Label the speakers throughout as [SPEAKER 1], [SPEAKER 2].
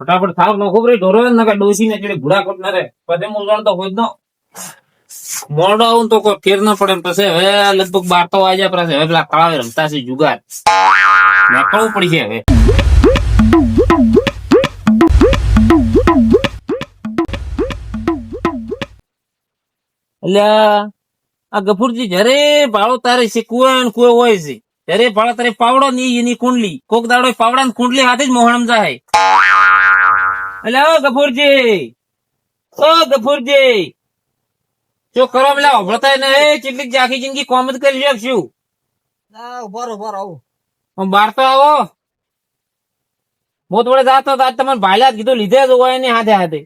[SPEAKER 1] ફટાફટ થાવ નો ખબર ઢોરો ન કે ડોસી ને ચડે ભૂડા કોટ ન રે પછી હું તો જ નો. મોડો આવું તો કોઈ ફેર ન પડે પછી હવે લગભગ બાર તો વાગ્યા પાસે હવે પેલા કળાવે રમતા છે જુગાર. નીકળવું પડી છે હવે. અલ્યા, આ ગફુરજી જયારે ભાળો તારે છે કુવા કુવા હોય છે ત્યારે ભાળો તારે પાવડો ની એની કુંડલી. કોક દાડો પાવડા ને કુંડલી હાથે જ મોહણમ જાય. ઓ ગફુરજી. ઓ ગફુરજી. જો કરો પેલા અભળતા ને કેટલીક આખી જિંદગી કોમ જ કરી શકશું
[SPEAKER 2] ઊભા ઊભા આવો.
[SPEAKER 1] બહાર તો આવો. મોત વડે જાતો તો આજ તમારે ભાઈલા કીધું લીધે જ હોય ને હાથે હાથે.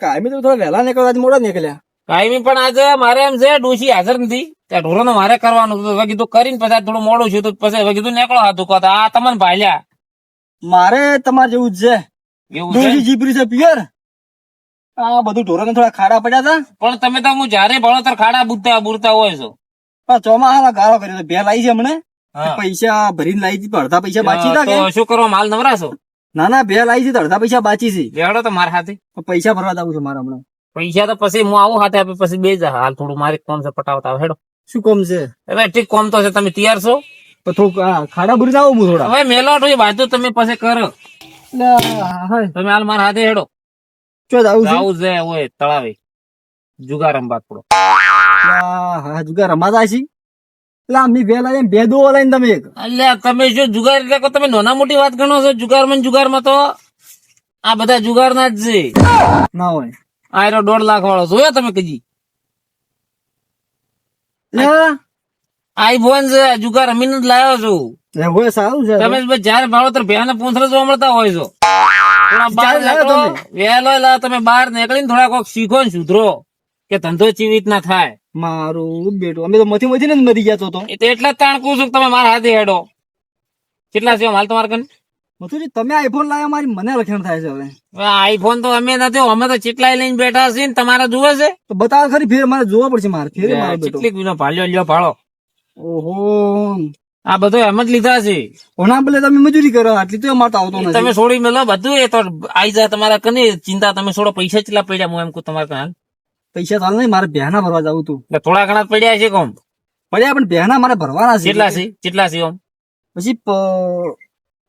[SPEAKER 2] કાયમી તો થોડા વહેલા નીકળ્યા આજ મોડા નીકળ્યા.
[SPEAKER 1] કાયમી પણ આજે મારે એમ છે ડોશી હાજર નથી. ત્યાં ઢોરો મારે કરવાનું હતું હવે કીધું કરીને પછી થોડું મોડું છું તો પછી હવે કીધું નીકળો હાથું. કહો આ તમને ભાઈલા.
[SPEAKER 2] મારે તમારે જેવું જ છે.
[SPEAKER 1] એવું છે?
[SPEAKER 2] છે પિયર? આ બધું ઢોરો થોડા ખાડા પડ્યા હતા.
[SPEAKER 1] પણ તમે તો હું જયારે ભણો ત્યારે ખાડા બુરતા બુરતા હોય છો.
[SPEAKER 2] પણ ચોમાહામાં ગાળો કર્યો બે લાવી છે હમણે. પૈસા ભરીને લાવી હતી અડધા પૈસા બાકી હતા
[SPEAKER 1] શું કરો માલ નવરાશો?
[SPEAKER 2] ના ના બે લાવી છે અડધા પૈસા બાકી છે.
[SPEAKER 1] લેવડો તો મારા હાથે.
[SPEAKER 2] પૈસા ભરવા જવું છે મારા હમણાં.
[SPEAKER 1] પૈસા તો પછી હું આવું હાથે આપે પછી બે જા હાલ થોડું મારે કોમ છે પટાવતા આવે હેડો.
[SPEAKER 2] શું કોમ છે?
[SPEAKER 1] ઠીક કોમ તો છે તમે તૈયાર છો?
[SPEAKER 2] થોડું ખાડા ભરી આવું હું થોડા.
[SPEAKER 1] હવે મેલો બાજુ તમે પછી કરો. તમે હાલ મારા હાથે હેડો.
[SPEAKER 2] જાવું છે?
[SPEAKER 1] આવું તળાવે. જુગાર રમવા થોડો.
[SPEAKER 2] હા જુગાર રમાતા છે? એટલે તમે એક.
[SPEAKER 1] અલ્યા તમે જો જુગાર એટલે કહો તમે નાના મોટી વાત ગણો છો જુગારમાં ને જુગારમાં તો આ બધા જુગારના જ છે.
[SPEAKER 2] ના હોય.
[SPEAKER 1] આયરો દોઢ લાખ વાળો જોયો તમે કજી
[SPEAKER 2] આઈ
[SPEAKER 1] આઈફોન છે જુગાર રમીને જ લાવ્યો છું.
[SPEAKER 2] હોય સારું છે.
[SPEAKER 1] તમે જયારે ભાળો ત્યારે ભેના પૂંછડા જોવા મળતા હોય છો. થોડા બહાર
[SPEAKER 2] ચાલ લાવો
[SPEAKER 1] નીકળો, વહેલો તમે બહાર નીકળીને થોડા કોક શીખો ને સુધરો કે ધંધો ચીવિત ના થાય.
[SPEAKER 2] મારું બેટું અમે તો મથી મથી ને મરી ગયા તો તો.
[SPEAKER 1] એ તો એટલે જ તાણકું છું તમે મારા હાથે હેડો. કેટલા છે માલ તમારે કને
[SPEAKER 2] મથુજી તમે આઈફોન લાવ્યા મારી મને લક્ષણ થાય છે હવે.
[SPEAKER 1] આઈફોન તો અમે નથી અમે તો ચેટલાય લઈને બેઠા છીએ ને તમારે જુએ છે?
[SPEAKER 2] તો બતાવો ખરી ફેર મારે જોવા પડશે મારે ફેર મારે
[SPEAKER 1] ચીટલી ભાલ્યો લ્યો ભાળો.
[SPEAKER 2] ઓહો.
[SPEAKER 1] આ બધું એમ જ લીધા છે.
[SPEAKER 2] ઓના બદલે તમે મજૂરી કરો આટલી તો અમારે આવતો નથી.
[SPEAKER 1] તમે છોડી મેલો બધું એ તો આઈ જાય તમારા કને ચિંતા તમે છોડો પૈસા કેટલા પડ્યા હું એમ કહું તમારે કાન.
[SPEAKER 2] પૈસા તો નહીં મારે બહેના ભરવા જવું તું
[SPEAKER 1] થોડા ઘણા પડ્યા છે કોમ.
[SPEAKER 2] પડ્યા પણ બહેના મારે ભરવાના છે.
[SPEAKER 1] કેટલા છે? કેટલા છે ઓમ?
[SPEAKER 2] પછી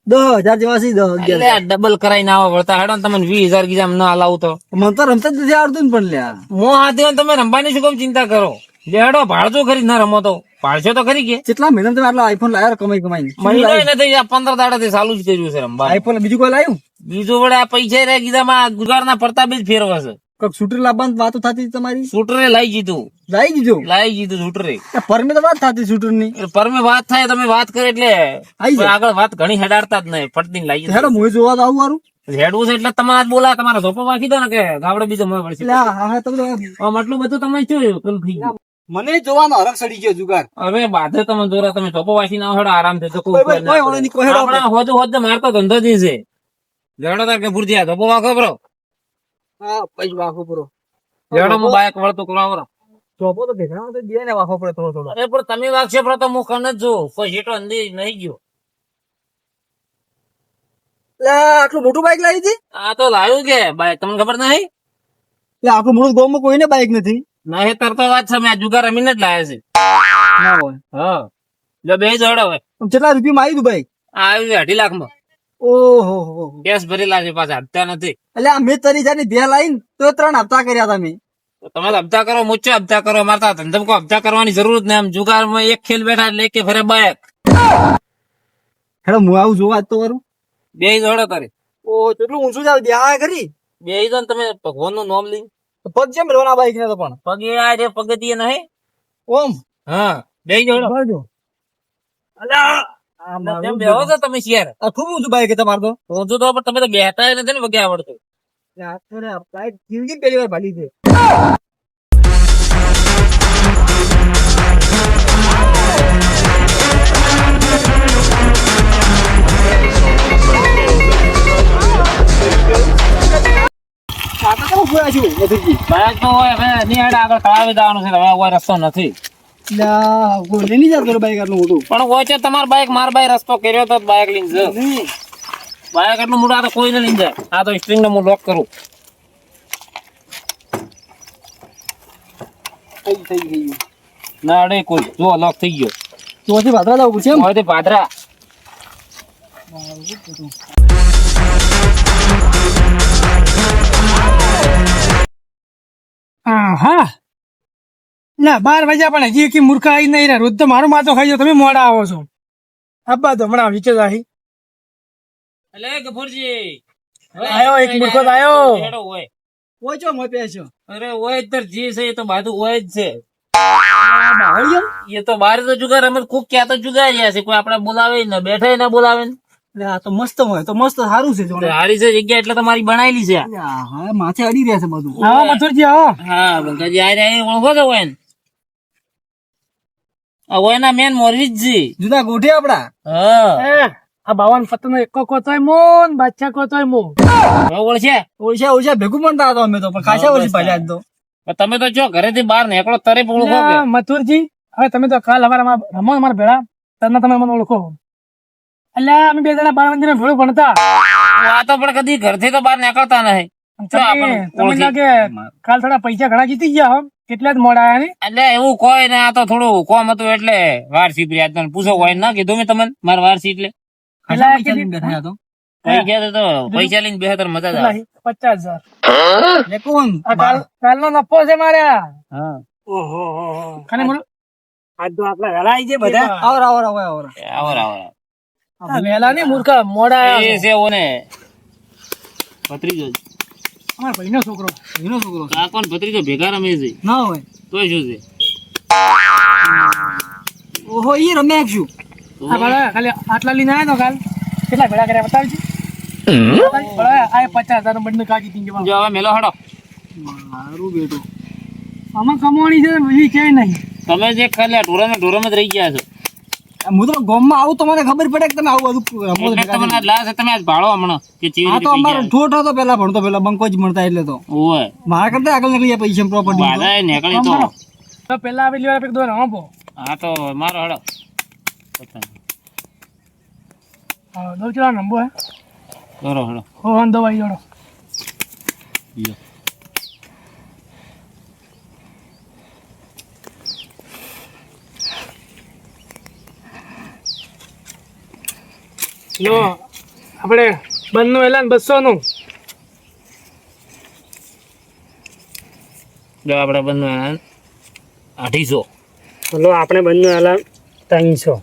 [SPEAKER 2] દસ હજાર જેવા છે દસ અગિયાર
[SPEAKER 1] ડબલ કરાઈને આવો વળતા હેડો ને તમને વીસ હજાર ગીજા ન હલાવું તો.
[SPEAKER 2] મને તો રમતા જ નથી આવડતું ને પણ લ્યા.
[SPEAKER 1] હું હાથે તમે રમવાની શું કેમ ચિંતા કરો? લે હેડો ભાડજો ખરી ના રમો તો ભાડશો તો ખરી કે
[SPEAKER 2] કેટલા મહિના તમે આટલા આઈફોન લાવ્યા કમાઈ કમાઈ
[SPEAKER 1] મહિના એને આ પંદર દાડાથી ચાલુ જ કર્યું છે રમવા
[SPEAKER 2] આઈફોન બીજું કોઈ લાવ્યું
[SPEAKER 1] બીજું વડે આ પૈસા રે કીધામાં ગુગારના પડતા બી જ ફેરવા છે
[SPEAKER 2] કંઈક શૂટર લાવવાની વાતો થતી તમારી
[SPEAKER 1] શૂટરે લાઈ જીધું
[SPEAKER 2] લાવી દીધો
[SPEAKER 1] લાઈ જીધું શૂટરે
[SPEAKER 2] પરમે તો વાત થતી
[SPEAKER 1] શૂટરની પરમે વાત થાય તમે વાત કરે એટલે આગળ વાત ઘણી હેડાડતા જ નહીં ફટતી લાઈ
[SPEAKER 2] હેડો મુએ જોવા તો આવું મારું
[SPEAKER 1] રેડવું છે એટલે તમારે આજ બોલા તમારા ધોપો વાંખી દો ને કે ગાવડે બીજો મળે પડશે
[SPEAKER 2] હા હા
[SPEAKER 1] આટલું બધું તમે શું થઈ
[SPEAKER 2] મને જોવાનો હરખ સડી ગયો જુગાર.
[SPEAKER 1] અરે બાધે તમે જોરા તમે ધોપો વાસી ના હેડો આરામથી તો
[SPEAKER 2] આપણે.
[SPEAKER 1] હોદ હોદ મારતો ધંધો જ છે. લેડો તાર કે ભુરજી આ વાખો બરો.
[SPEAKER 2] હા પછી વાખો પૂરો
[SPEAKER 1] લેડો હું બાઈક વળતો કરાવો
[SPEAKER 2] ચોપો તો ભેગા તો બે ને વાખો પડે થોડો થોડો.
[SPEAKER 1] અરે પણ તમે વાગશો પણ તો હું કન જ જો કોઈ હેટો અંધી નહીં ગયો.
[SPEAKER 2] આટલું મોટું બાઈક લાવી હતી?
[SPEAKER 1] આ તો લાવ્યું કે બાઈક તમને ખબર નહીં?
[SPEAKER 2] આટલું મોટું ગોમ કોઈને બાઈક નથી.
[SPEAKER 1] નહીં તો વાત છે મેં જુગાર રમીને જ લાયા છે.
[SPEAKER 2] ના હોય.
[SPEAKER 1] હા. જો બે જોડે
[SPEAKER 2] હોય. કેટલા રૂપિયામાં આવી તું બાઈક
[SPEAKER 1] આવ્યું અઢી લાખમાં
[SPEAKER 2] ઓહો.
[SPEAKER 1] કેસ ભરેલા છે પાછા હપ્તા નથી.
[SPEAKER 2] એટલે આ મેં તરી જાની બે લાઈન તો ત્રણ હપ્તા કર્યા હતા
[SPEAKER 1] મેં તમે હપ્તા કરો મુચ્ચે હપ્તા કરો. મારતા ધંધમ કો હપ્તા કરવાની જરૂર જ નહીં. આમ જુગારમાં એક ખેલ બેઠા એટલે કે ફરે બાયક.
[SPEAKER 2] હેડો હું આવું જોવા જ તો કરું
[SPEAKER 1] બે જોડો કરે.
[SPEAKER 2] ઓ કેટલું ઊંચું જાવ દેહા કરી?
[SPEAKER 1] બે જણ તમે ભગવાનનું નામ લઈ.
[SPEAKER 2] પગ જેમ રોના બાઈક ને તો પણ.
[SPEAKER 1] પગે આ જે પગથિયે નહીં.
[SPEAKER 2] ઓમ.
[SPEAKER 1] હા બે જો
[SPEAKER 2] બળજો
[SPEAKER 1] અલ્યા
[SPEAKER 2] આ
[SPEAKER 1] બેહો છો તમે શેર.
[SPEAKER 2] આ ખૂબ ઊંચું બાઈક છે તમારે તો.
[SPEAKER 1] રોજો તો પણ તમે તો બેઠા નથી ને વગે આવડતું.
[SPEAKER 2] આ તો રે, આ બાઈક જિંદગી પહેલી વાર ભાલી છે. કેમ ઊભા છો મધુજી
[SPEAKER 1] બાયક તો હોય હવે નહીં હેડે આગળ તળાવે જવાનું છે હવે કોઈ રસ્તો નથી.
[SPEAKER 2] લા નહીં જતો બાઈક આટલું મોટું?
[SPEAKER 1] પણ હોય છે તમાર બાઈક માર બાઈક રસ્તો કર્યો તો બાઈક લઈને જો બાઈક એટલું મોટું આ તો કોઈ નહીં જાય. આ તો સ્ટ્રિંગને હું લોક કરું.
[SPEAKER 2] થઈ થઈ ગયું.
[SPEAKER 1] ના અડે કોઈ. જો લોક થઈ ગયો.
[SPEAKER 2] ચોથી ભાદરા જવું છે એમ?
[SPEAKER 1] હવે તે
[SPEAKER 3] હા ના બાર વાગ્યા પણ હજી એકી મૂર્ખા આવી નહીં રહ્યા. રોજ તો મારો માથો ખાઈ તમે મોડા આવો છો. અબ્બા તો હમણાં વિચાર આહી
[SPEAKER 1] એટલે ગફુરજી.
[SPEAKER 3] આયો એક મૂર્ખો આયો.
[SPEAKER 1] હેડો હોય.
[SPEAKER 2] ઓછો મપે
[SPEAKER 1] અરે ઓય તર જી છે એ તો બાધુ હોય જ છે. એ તો બાર તો જુગાર અમે કોક ક્યાં તો જુગાર રહ્યા છે કોઈ આપણે બોલાવે ને બેઠા ના બોલાવે ને.
[SPEAKER 2] આ તો મસ્ત હોય તો મસ્ત સારું છે જો
[SPEAKER 1] છે જગ્યા એટલે તમારી બનાવેલી છે.
[SPEAKER 2] હા માથે અડી રહ્યા છે બધું.
[SPEAKER 3] આવો મથુરજી આવો.
[SPEAKER 1] હા બંકાજી આ રહ્યા ઓળખો છો હોય હોય ના મેન મોરવી
[SPEAKER 2] જુદા ગોઠે આપડા.
[SPEAKER 1] હા.
[SPEAKER 3] એ, આ બાવન પત્તનો એકો કોતોય મોન બાદશાહ કોતોય મો
[SPEAKER 1] હવે
[SPEAKER 2] ઓળશા? ઓળશા ભેગું પણ હતા અમે તો પણ ખાસા વર્ષ પાછા તો.
[SPEAKER 1] તમે તો જો ઘરેથી બહાર નીકળો તરે ઓળખો
[SPEAKER 3] મથુરજી હવે તમે તો કાલ અમારા રમો અમારા ભેળા. તમને તમે મને ઓળખો. એટલે અમે બે જણા બાર મંદિર ભેળું ભણતા.
[SPEAKER 1] આ તો પણ કદી ઘરથી તો બહાર નીકળતા નહીં.
[SPEAKER 3] તમે. લાગે કાલ થોડા પૈસા ઘણા જીતી ગયા હો? કેટલા જ મોડા આયા ને?
[SPEAKER 1] એટલે એવું કોઈ ને આ તો થોડું કોમ હતું એટલે વાર પ્રિયા તને પૂછો કોઈ ના કીધું મેં તમને મારે વાર સી એટલે
[SPEAKER 2] પૈસા
[SPEAKER 1] તો પૈસા લઈને બેહતર મજા જ
[SPEAKER 3] પચાસ હજાર.
[SPEAKER 2] કોણ?
[SPEAKER 3] કાલનો નફો છે મારે. આ.
[SPEAKER 1] હા
[SPEAKER 3] ખાલી આજ તો આપડા વહેલા આવી બધા.
[SPEAKER 2] આવર આવર આવર. આવર
[SPEAKER 1] આવર. આવર
[SPEAKER 3] નહીં મૂર્ખા મોડા
[SPEAKER 1] એ છે. ઓને. ભત્રીજો
[SPEAKER 3] અમારા ભાઈનો છોકરો.
[SPEAKER 2] એનો છોકરો છે.
[SPEAKER 1] કાકો ને ભત્રીજો? ભેગા રમે છે.
[SPEAKER 2] ના હોય.
[SPEAKER 1] તોય શું છે?
[SPEAKER 2] ઓહો ઈ રમે શું?
[SPEAKER 3] આ ભલા ખાલી આટલા લઈને આવ્યા તો કાલ. કેટલા ભેળા કર્યા બતાવજો. ભલા આ પચાસ હજાર બંને કાઢી દીધી
[SPEAKER 1] જો હવે મેલો હડો.
[SPEAKER 2] મારું બેટું.
[SPEAKER 3] આમાં કમાણી છે બીજી ક્યાંય નહીં.
[SPEAKER 1] તમે જે ખાલી ઢોરામાં ઢોરામાં જ રહી ગયા છો.
[SPEAKER 2] હું તો ગામમાં આવું તો મને ખબર પડે કે તમે આવું બધું રમો છો
[SPEAKER 1] તમને લાગે તમે આજ ભાળો હમણાં કે ચીવી
[SPEAKER 2] આ તો અમારો. ઠોઠ હતો પેલા ભણતો પેલા બંકો જ મળતા એટલે તો.
[SPEAKER 1] ઓય.
[SPEAKER 2] મારા કરતા આગળ નીકળી પૈસા પ્રોપર્ટી
[SPEAKER 1] નીકળી તો.
[SPEAKER 3] તો પેલા આવેલી વાર દો રમો
[SPEAKER 1] હા તો મારો હડો
[SPEAKER 3] ચલા નંબો હે?
[SPEAKER 1] કરો હડો
[SPEAKER 3] હો હન દવાઈ જોડો
[SPEAKER 1] લ્યો.
[SPEAKER 3] લો આપણે બંધનું એલાન બસો નું
[SPEAKER 1] જો આપણે એલાન અઢીસો.
[SPEAKER 3] લો આપણે બંને એલાન ત્રણસો.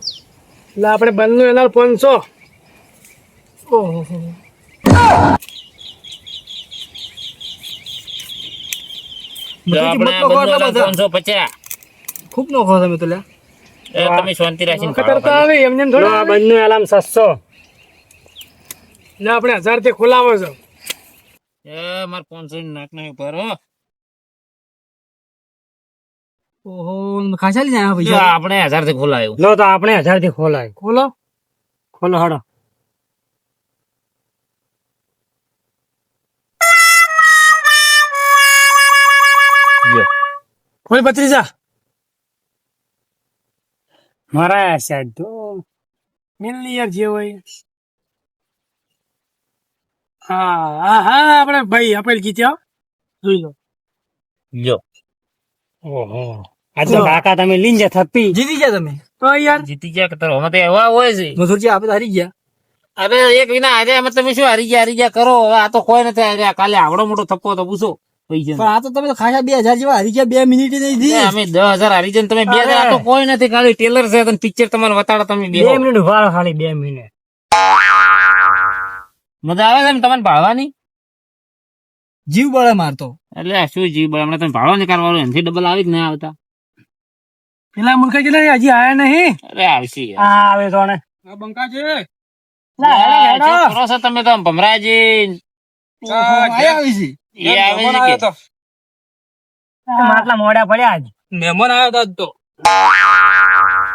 [SPEAKER 3] એટલે આપણે બંધનું એલાન પાંચસો. ઓહો.
[SPEAKER 1] પાંચસો પચાસ.
[SPEAKER 2] ખૂબ નોખો તમે તો લ્યા.
[SPEAKER 1] તમે શાંતિ રાખીને
[SPEAKER 3] કરતા
[SPEAKER 1] ભાળો
[SPEAKER 3] આવે એમને એમ થોડા બંને
[SPEAKER 4] બંને અલાર્મ
[SPEAKER 3] એટલે આપણે હજારથી ખોલાવો છો.
[SPEAKER 1] એ મારે પાંચસો ની નાક નહીં ઉપર હો.
[SPEAKER 2] ઓહો ખાસા
[SPEAKER 1] લીધા
[SPEAKER 2] પૈસા?
[SPEAKER 1] આપણે હજારથી ખોલાયું.
[SPEAKER 4] લો તો આપણે હજારથી ખોલાય.
[SPEAKER 3] ખોલો.
[SPEAKER 4] ખોલો હડો.
[SPEAKER 1] જો
[SPEAKER 3] ખોલ બત્રીજા
[SPEAKER 4] મારા સાહેબ તો
[SPEAKER 3] મિલની યાર જે હોય. હા આપણે ભાઈ આપેલ ગીત્યા જોઈ લો.
[SPEAKER 1] જો
[SPEAKER 4] ઓહો. આ તો કાકા તમે લીંજે થપ્પી.
[SPEAKER 2] જીતી ગયા તમે?
[SPEAKER 3] તો યાર.
[SPEAKER 1] જીતી ગયા કે તારો? અમે એવા હોય છે.
[SPEAKER 2] મધુરજી આપણે હારી ગયા.
[SPEAKER 1] અરે એક વિના હારે અમે તમે શું હારી ગયા? હારી ગયા કરો. હવે આ તો કોઈ નથી હાર્યા. કાલે આવડો મોટો થપ્પો તો પૂછો.
[SPEAKER 2] પણ આ તો તમે ખાસા બે હજાર જેવા હારી ગયા બે મિનિટ નહીં
[SPEAKER 1] એ અમે દસ હજાર હારી જાય તમે બે હજાર. આ તો કોઈ નથી. ખાલી ટેલર છે તને પિક્ચર તમારે વતાડો તમે બે
[SPEAKER 4] બે મિનિટ ઊભા ખાલી બે મિનિટ.
[SPEAKER 1] મજા આવે છે ને તમને ભાળવાની?
[SPEAKER 2] જીવ બળે મારતો.
[SPEAKER 1] એટલે શું જીવ હમણાં તમે ભાડો નહીં કરવાનું એનાથી ડબલ આવી જ ના આવતા.
[SPEAKER 3] પેલા મુલકા છે હજી આયા નહીં.
[SPEAKER 1] અરે આવશે યાર.
[SPEAKER 4] આવે તો ને.
[SPEAKER 3] બંકા છે
[SPEAKER 1] કરો તમે તો ભમરાજી. એ આવે છે
[SPEAKER 4] માટલા મોડા પડ્યા જ
[SPEAKER 3] મહેમાન આવ્યો તો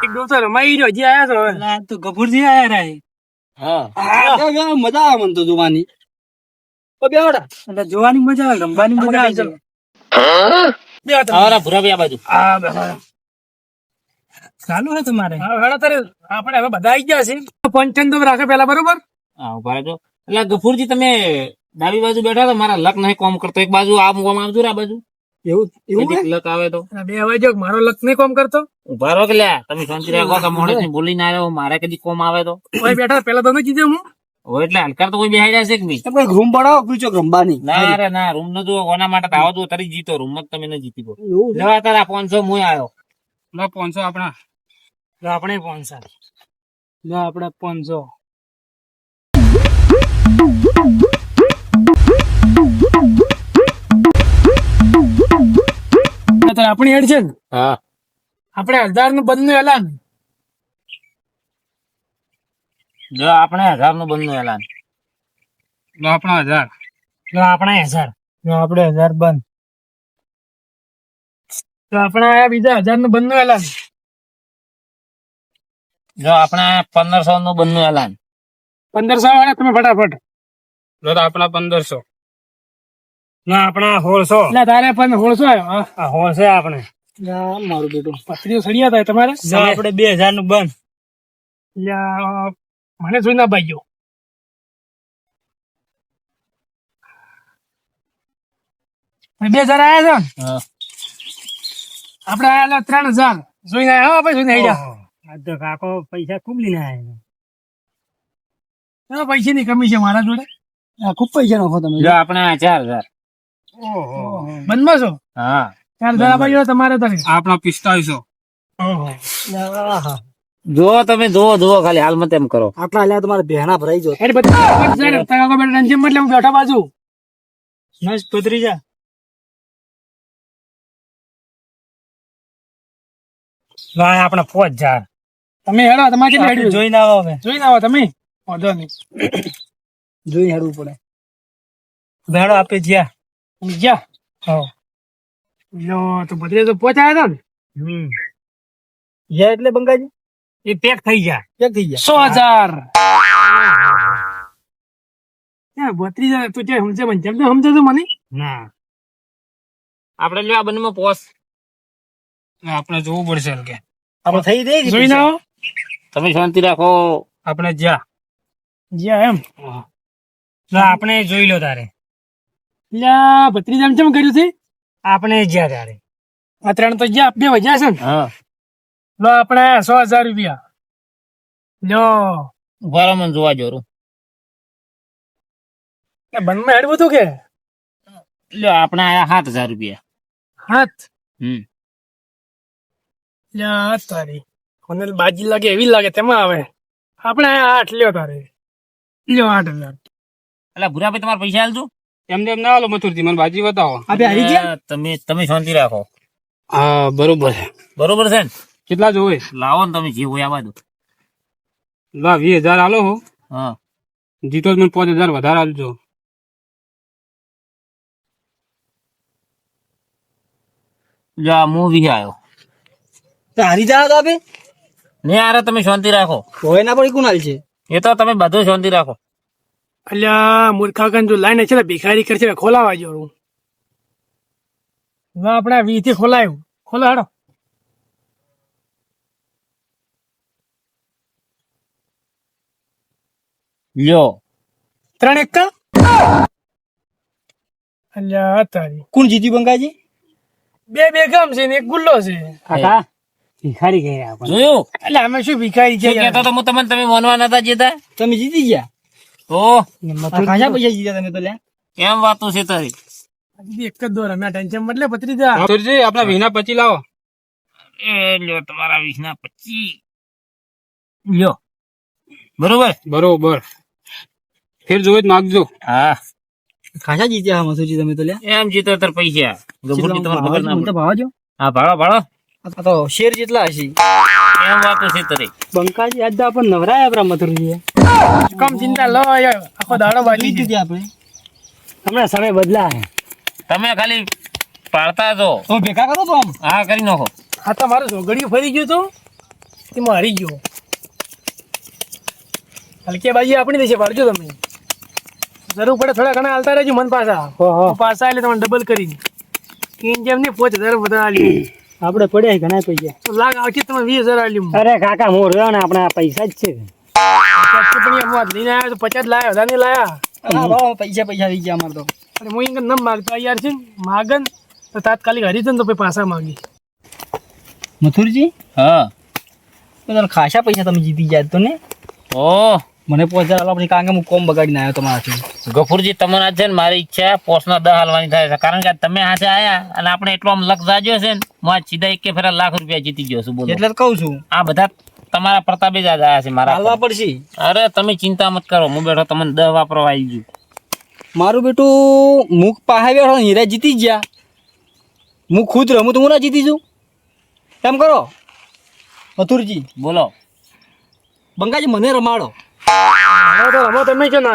[SPEAKER 3] એક દોસ્તો રમાઈ રહ્યો હજી આયા છો તું
[SPEAKER 2] તો ગફુરજી આયા રે.
[SPEAKER 1] હા.
[SPEAKER 2] મજા આવે મને તો જોવાની.
[SPEAKER 3] એટલે જોવાની મજા આવે રમવાની મજા આવે.
[SPEAKER 1] આ બાજુ.
[SPEAKER 3] હા ચાલુ હે તમારે? હા હેડો તારે આપણે હવે બધા આવી ગયા છે પંચન તો રાખે પેલા બરોબર?
[SPEAKER 1] હા ભાઈ રહેજો. એટલે ગફુરજી તમે ડાબી બાજુ બેઠા તો મારા લક નહીં કોમ કરતો. એક બાજુ આમ કોમ આવતું રે આ બાજુ.
[SPEAKER 2] એવું એવું
[SPEAKER 1] લક આવે તો?
[SPEAKER 3] બે અવાજ મારો લક નહીં કોમ કરતો?
[SPEAKER 1] ઊભા રહો કે લ્યા તમે શાંતિ રાખો કે મોડે બોલી ના આવ્યો મારે કદી કોમ આવે તો?
[SPEAKER 3] ઓય બેઠા પેલા તમે કીધું હું
[SPEAKER 1] એટલે હલકાર તો કોઈ બેહાઈ જશે કે નહીં?
[SPEAKER 2] તમે રૂમ બનાવો બીજો રમવાની
[SPEAKER 1] ના રે ના રૂમ નો જો કોના માટે આવો તો? તરી જીતો રૂમ જ તમે ન જીતી
[SPEAKER 2] છે?
[SPEAKER 1] લેવા તારા પાંચસો હું આવ્યો.
[SPEAKER 4] લો પાંચસો આપણા. લો આપણે પાંચસો. લો આપણે
[SPEAKER 3] પોનસો તો આપણી હેડ છે ને.
[SPEAKER 1] હા.
[SPEAKER 3] આપણે હજારનું બંધનું એલાન.
[SPEAKER 1] જો આપણે હજારનું બંધનું એલાન.
[SPEAKER 4] જો આપણે હજાર જો આપણા હજાર
[SPEAKER 3] જો આપણે હજાર બંધ. તો આપણે આયા બીજા હજારનું બંધનું એલાન.
[SPEAKER 1] જો આપણે પંદરસો નું બંધનું એલાન.
[SPEAKER 3] પંદરસો વાળા તમે ફટાફટ.
[SPEAKER 4] જો તો આપણા પંદરસો. લો આપણા સોળસો
[SPEAKER 3] એટલે તારે પણ સોળસો આવ્યો હા?
[SPEAKER 4] આ સોળસો આપણે.
[SPEAKER 2] મારું બેટું.
[SPEAKER 3] પથરીઓ સળિયા થાય તમારે?
[SPEAKER 4] આપણે બે હજારનું બંધ
[SPEAKER 3] યા, મને જોઈ ના ભાઈઓ બે હજાર આવ્યા છે? આપડે
[SPEAKER 1] હા.
[SPEAKER 3] આપણે આયા ત્રણ હજાર. જોઈને આવ્યા હો, આપણે જોઈને
[SPEAKER 4] આવી તો કાકો પૈસા ખૂબ લઈને આવ્યા
[SPEAKER 3] પૈસા પૈસાની કમી છે મારા જોડે.
[SPEAKER 2] ખૂબ પૈસા નાખો તમે.
[SPEAKER 1] જો આપણે ચાર હજાર.
[SPEAKER 4] ઓહો.
[SPEAKER 3] બંધમાં છો?
[SPEAKER 1] હા.
[SPEAKER 3] તમારે તારે
[SPEAKER 4] આપણા પિસ્તાળીસો
[SPEAKER 1] જો તમે જો જો ખાલી હાલમાં તેમ કરો.
[SPEAKER 2] આટલા હાલ્યા તમારે બહેના ભરાઈ જો.
[SPEAKER 3] બેટા એટલે હું બેઠા બાજુ.
[SPEAKER 4] નસ પધરી જા. લાય આપણે આપણા જા.
[SPEAKER 3] તમે હેડો તમારે કેટલી હેડ્યું? જોઈ
[SPEAKER 4] જોઈને આવો હવે.
[SPEAKER 3] જોઈને આવો તમે? વાંધો નહીં.
[SPEAKER 2] જોઈ હેડવું પડે.
[SPEAKER 4] ભેડો આપે જ્યાં.
[SPEAKER 3] ગયા
[SPEAKER 4] હા.
[SPEAKER 3] લો તો બધે તો પહોંચાયો હતા ને?
[SPEAKER 4] હમ.
[SPEAKER 2] યા એટલે બંગાજી
[SPEAKER 4] એ પેક થઈ ગયા.
[SPEAKER 2] પેક થઈ ગયા.
[SPEAKER 3] સો હજાર. બત્રીસ હજાર તું ક્યાં સમજે મને? જેમ તેમ સમજે તું મને.
[SPEAKER 4] ના.
[SPEAKER 1] આપણે લ્યો આ બંનેમાં પોસ.
[SPEAKER 4] આપણે જોવું પડશે કે.
[SPEAKER 2] આપણે થઈ દે જોઈ
[SPEAKER 3] જોઈને
[SPEAKER 1] તમે શાંતિ રાખો.
[SPEAKER 4] આપણે જ્યાં.
[SPEAKER 3] જ્યાં એમ.
[SPEAKER 4] આપણે જોઈ લો તારે.
[SPEAKER 3] બત્રીસ એમ કેમ કર્યું છે?
[SPEAKER 4] આપણે જ્યાં તારે
[SPEAKER 3] આ ત્રણ તો જ્યાં બે વજ્યા છે ને.
[SPEAKER 1] હા.
[SPEAKER 3] લો આપણે સો હજાર રૂપિયા.
[SPEAKER 1] ઊભા રહો જોવા જોરું
[SPEAKER 3] એ બંધમાં હેડવું હતું કે?
[SPEAKER 1] લ્યો આપણે આયા સાત હજાર રૂપિયા.
[SPEAKER 3] હાથ
[SPEAKER 1] હમ.
[SPEAKER 3] લ્યા તારી. મને બાજી લાગે એવી લાગે તેમાં આવે. આપણે આયા આઠ લ્યો તારે. લ્યો આઠ હજાર.
[SPEAKER 1] એટલે ભૂરાભાઈ તમારે પૈસા આલજો.
[SPEAKER 4] એમને એમ ના આલો મથુરજી મને બાજી બતાવો.
[SPEAKER 2] આ બે ગયા?
[SPEAKER 1] તમે તમે શાંતિ રાખો.
[SPEAKER 4] હા બરોબર છે.
[SPEAKER 1] બરોબર છે ને?
[SPEAKER 4] કેટલા જોવે?
[SPEAKER 1] લાવો ને તમે જે હોય આ બાજુ.
[SPEAKER 4] લા વીસ હજાર આલો હો.
[SPEAKER 1] હા.
[SPEAKER 4] જીતો મને પાંચ હજાર વધારે આલજો
[SPEAKER 1] જા મુ મૂવી આવ્યો
[SPEAKER 2] હારી જા તો આપે.
[SPEAKER 1] ને આરે તમે શાંતિ રાખો.
[SPEAKER 2] હોય ના પડી કુનાલ છે
[SPEAKER 1] એ તો તમે બધું શાંતિ રાખો.
[SPEAKER 3] અલ્યા મૂર્ખાકન જો લાઈન છે ને ભિખારી કરશે ખોલાવા જો હું. હવે આપણે વી થી ખોલાયું. ખોલો હાડો.
[SPEAKER 1] લ્યો.
[SPEAKER 3] ત્રણ એક અલ્યા તારી.
[SPEAKER 2] કોણ જીત્યું બંગાજી?
[SPEAKER 3] બે બે ગામ છે ને એક ગુલ્લો છે.
[SPEAKER 4] કાકા ભિખારી ગયા
[SPEAKER 1] જોયું?
[SPEAKER 3] એટલે અમે શું ભિખારી છે
[SPEAKER 1] કહેતો તો હું તમને તમે માનવા નતા જતા
[SPEAKER 2] તમે જીતી ગયા?
[SPEAKER 1] તો
[SPEAKER 2] ખાસા પૈસા જીત્યા તમે તો લ્યા
[SPEAKER 1] કેમ વાતો છે તારી?
[SPEAKER 3] એક જ દોર અમે ટેન્શન બદલે પતરી દા
[SPEAKER 4] મથુરજી આપણા વીના પછી લાવો.
[SPEAKER 1] એ લ્યો તમારા વીસ પચી લ્યો. બરોબર?
[SPEAKER 4] બરોબર. ફેર જોવે માગજો
[SPEAKER 1] હા.
[SPEAKER 2] ખાસા જીત્યા હા મસુજી તમે તો લ્યા
[SPEAKER 1] એમ જીતો તાર પૈસા. ગભુરજી તમારે ખબર ના પડે.
[SPEAKER 2] ભાવ જો
[SPEAKER 1] હા ભાડો ભાડો
[SPEAKER 2] આ તો શેર જેટલા હશે.
[SPEAKER 1] એમ વાતો છે તારી?
[SPEAKER 4] બંકાજી આજ તો આપણને નવરાય આપણા મથુરજી
[SPEAKER 3] કમ ચિંતા લો આખો દાડો બાજી
[SPEAKER 2] જીતી આપણે.
[SPEAKER 4] તમે સમય બદલા.
[SPEAKER 1] તમે ખાલી પાડતા જો.
[SPEAKER 2] તો ભેગા કરો તો આમ.
[SPEAKER 1] હા કરી નાખો.
[SPEAKER 3] હા તો મારું ઝોગડિયું ફરી ગયું તો. તેમાં હારી ગયો. હલકે બાજી આપણી દેશે પાડજો તમે. જરૂર પડે થોડા ઘણા હાલતા રહેજો મન પાછા. પાછા એટલે તમને ડબલ કરી કેમ જેમ ને પોચ હજાર બધા આલી
[SPEAKER 4] આપણે પડ્યા ઘણા પૈસા.
[SPEAKER 3] તો લાગ આવશે તમે વીસ હજાર આલ્યું.
[SPEAKER 4] અરે કાકા મોર રહ્યો ને આપણા પૈસા જ છે.
[SPEAKER 3] પણ એ માં લઈને તો પચાસ લાયા વધારે નહીં લાયા.
[SPEAKER 2] પૈસા પૈસા થઈ ગયા અમારે તો.
[SPEAKER 3] અને હું ઇનકમ ન માગતો યાર છે ને, માગન તો તાત્કાલિક હરી તો પછી પાછા માગી
[SPEAKER 2] મથુરજી?
[SPEAKER 1] હા.
[SPEAKER 2] તો ખાસા પૈસા તમે જીતી જાય તો ને?
[SPEAKER 1] ઓ.
[SPEAKER 2] મને પહોંચાડ આલો પછી કારણ કે હું કોમ બગાડીને આવ્યો તમારાથી
[SPEAKER 1] ગફુરજી તમને આજે છે ને મારી ઈચ્છા પોસના દહ હાલવાની થાય છે. કારણ કે તમે હાથે આયા અને આપણે એટલો આમ લક જાજ્યો છે ને હું સીધા એક ફેરા લાખ રૂપિયા જીતી ગયો છું બોલો.
[SPEAKER 2] એટલે કહું છું.
[SPEAKER 1] આ બધા તમારા પ્રતાપે જ આયા છે મારા
[SPEAKER 2] હાલવા પડશે.
[SPEAKER 1] અરે તમે ચિંતા મત કરો હું બેઠો તમને દહ વાપરવા આવી ગયું.
[SPEAKER 2] મારું બેટું મુખ પાસે બેઠો હીરા જીતી જ ગયા. હું ખુદ રમું તો હું ના જીતી છું એમ કરો. મથુરજી
[SPEAKER 1] બોલો.
[SPEAKER 2] બંગાજી મને રમાડો.
[SPEAKER 3] તો રમો તમે છે ને.